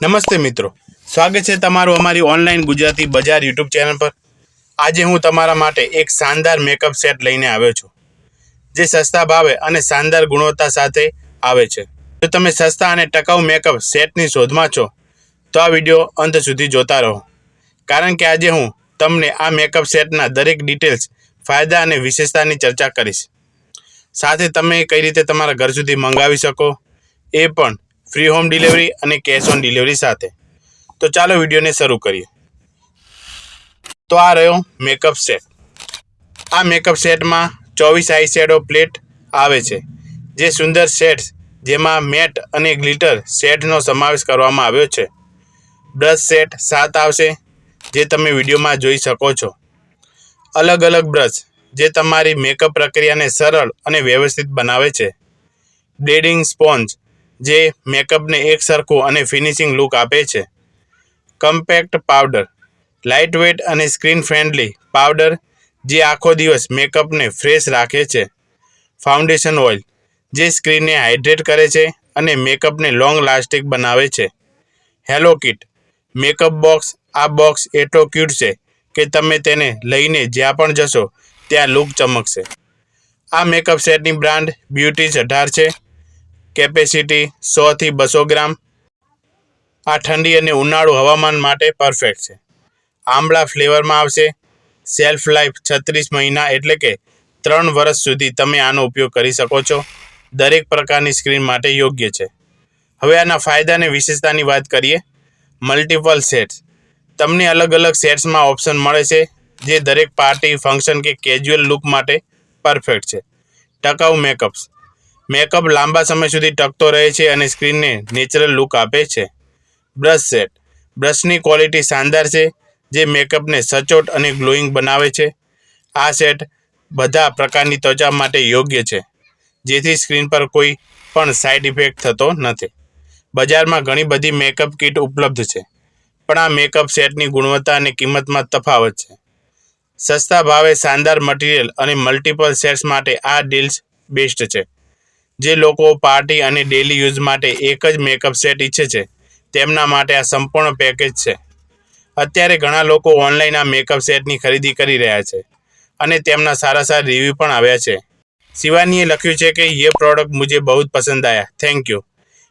નમસ્તે મિત્રો. સ્વાગત છે તમારું અમારી ઓનલાઈન ગુજરાતી બજાર યુટ્યુબ ચેનલ પર. આજે હું તમારા માટે એક શાનદાર મેકઅપ સેટ લઈને આવ્યો છું. જે સસ્તા ભાવે અને શાનદાર ગુણવત્તા સાથે આવે છે. જો તમે સસ્તા અને ટકાઉ મેકઅપ સેટની શોધમાં છો, તો આ વીડિયો અંત સુધી જોતા રહો. કારણ કે આજે હું તમને આ મેકઅપ સેટના દરેક ડિટેલ્સ ફાયદા અને વિશેષતાની ચર્ચા કરીશ. સાથે તમે કઈ રીતે તમારા ઘર સુધી મંગાવી શકો, એ પણ ફ્રી હોમ ડિલિવરી અને કેશ ઓન ડિલિવરી સાથે. તો ચાલો વિડીયોને શરૂ કરીએ. તો આ રહ્યો મેકઅપ સેટ આ મેકઅપ સેટમાં ચોવીસ આઈ શેડો પ્લેટ આવે છે, જે સુંદર શેડ્સ જેમાં મેટ અને ગ્લિટર શેડનો સમાવેશ કરવામાં આવ્યો છે. બ્રશ સેટ સાત આવશે, જે તમે વિડીયોમાં જોઈ શકો છો. અલગ અલગ બ્રશ જે તમારી મેકઅપ પ્રક્રિયાને સરળ અને વ્યવસ્થિત બનાવે છે. બ્લેડિંગ સ્પોન્જ જે મેકઅપને એક સરખું અને ફિનિશિંગ લુક આપે છે. કમ્પેક્ટ પાવડર લાઇટ વેટ અને સ્ક્રીન ફ્રેન્ડલી પાવડર જે આખો દિવસ મેકઅપને ફ્રેશ રાખે છે. ફાઉન્ડેશન ઓઇલ જે સ્ક્રીનને હાઇડ્રેટ કરે છે અને મેકઅપને લોંગ લાસ્ટિક બનાવે છે. હેલો કિટ મેકઅપ બોક્સ આ બોક્સ એટલો ક્યુટ છે કે તમે તેને લઈને જ્યાં પણ જશો, ત્યાં લુક ચમકશે. આ મેકઅપ સેટની બ્રાન્ડ બ્યુટીઝ અઢાર છે. કેપેસિટી સોથી બસો ગ્રામ. આ ઠંડી અને ઉનાળુ હવામાન માટે પરફેક્ટ છે. આંબળા ફ્લેવરમાં આવશે. સેલ્ફ લાઈફ છત્રીસ મહિના એટલે કે ત્રણ વર્ષ સુધી તમે આનો ઉપયોગ કરી શકો છો. દરેક પ્રકારની સ્ક્રીન માટે યોગ્ય છે. હવે આના ફાયદા અને વિશેષતાની વાત કરીએ. મલ્ટિપલ સેટ્સ તમને અલગ અલગ સેટ્સમાં ઓપ્શન મળે છે, જે દરેક પાર્ટી ફંક્શન કે કેજ્યુઅલ લુક માટે પરફેક્ટ છે. ટકાઉ મેકઅપ્સ મેકઅપ લાંબા સમય સુધી ટકતો રહે છે અને સ્ક્રીનને નેચરલ લુક આપે છે. Brush set. બ્રશની ક્વોલિટી શાનદાર છે, જે મેકઅપને સચોટ અને ગ્લોઈંગ બનાવે છે. આ સેટ બધા પ્રકારની ત્વચા માટે યોગ્ય છે, જેથી સ્ક્રીન પર કોઈ પણ સાઇડ ઇફેક્ટ થતો નથી. બજારમાં ઘણી બધી મેકઅપ કીટ ઉપલબ્ધ છે, પણ આ મેકઅપ સેટની ગુણવત્તા અને કિંમતમાં તફાવત છે. સસ્તા ભાવે શાનદાર મટીરિયલ અને મલ્ટિપલ સેટ્સ માટે આ ડીલ્સ બેસ્ટ છે. જે લોકો પાર્ટી અને ડેલી યુઝ માટે એક જ મેકઅપ સેટ ઈચ્છે છે, તેમના માટે આ સંપૂર્ણ પેકેજ છે. અત્યારે ઘણા લોકો ઓનલાઈન આ મેકઅપ સેટની ખરીદી કરી રહ્યા છે અને તેમના સારા સારા રિવ્યૂ પણ આવ્યા છે. શિવાનીએ લખ્યું છે કે, યે પ્રોડક્ટ મુજે બહુ જ પસંદ આયા. થેન્ક યુ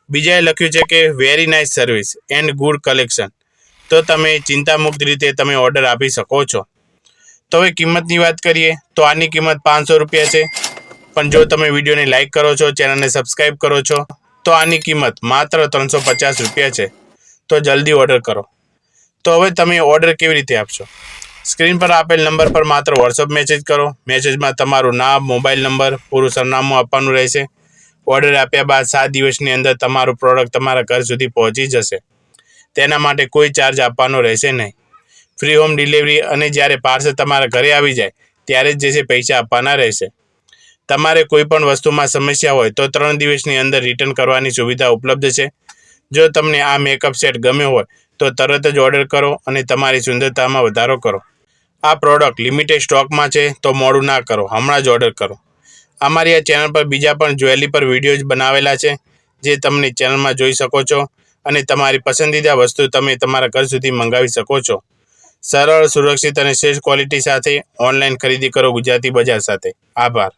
બીજાએ લખ્યું છે કે very nice service and good collection તો તમે ચિંતામુક્ત રીતે તમે ઓર્ડર આપી શકો છો. તો હવે કિંમતની વાત કરીએ, તો આની કિંમત પાંચસો રૂપિયા છે. પણ જો તમે વિડીયોને લાઇક કરો છો ચેનલને સબસ્ક્રાઇબ કરો છો, તો આની કિંમત માત્ર ત્રણસો પચાસ રૂપિયા છે. તો જલ્દી ઓર્ડર કરો. તો હવે તમે ઓર્ડર કેવી રીતે આપશો? સ્ક્રીન પર આપેલ નંબર પર માત્ર વોટ્સઅપ મેસેજ કરો. મેસેજમાં તમારું નામ મોબાઈલ નંબર પૂરું સરનામું આપવાનું રહેશે. ઓર્ડર આપ્યા બાદ સાત દિવસની અંદર તમારું પ્રોડક્ટ તમારા ઘર સુધી પહોંચી જશે. તેના માટે કોઈ ચાર્જ આપવાનો રહેશે નહીં. ફ્રી હોમ ડિલિવરી અને જ્યારે પાર્સલ તમારા ઘરે આવી જાય, ત્યારે જ જે છે પૈસા આપવાના રહેશે. તમારે કોઈ પણ વસ્તુમાં સમસ્યા હોય તો ત્રણ દિવસની અંદર રિટર્ન કરવાની સુવિધા ઉપલબ્ધ છે. જો તમને આ મેકઅપ સેટ ગમ્યો હોય તો તરત જ ઓર્ડર કરો અને તમારી સુંદરતામાં વધારો કરો. આ પ્રોડક્ટ લિમિટેડ સ્ટોકમાં છે તો મોડું ના કરો, હમણાં જ ઓર્ડર કરો. અમારી આ ચેનલ પર બીજા પણ જ્વેલરી પર વિડીયોઝ બનાવેલા છે, જે તમને ચેનલમાં જોઈ શકો છો અને તમારી પસંદીદા વસ્તુ તમે તમારા ઘર સુધી મંગાવી શકો છો. સરળ, સુરક્ષિત અને શ્રેષ્ઠ ક્વોલિટી સાથે ઓનલાઈન ખરીદી કરો ગુજરાતી બજાર સાથે. આભાર.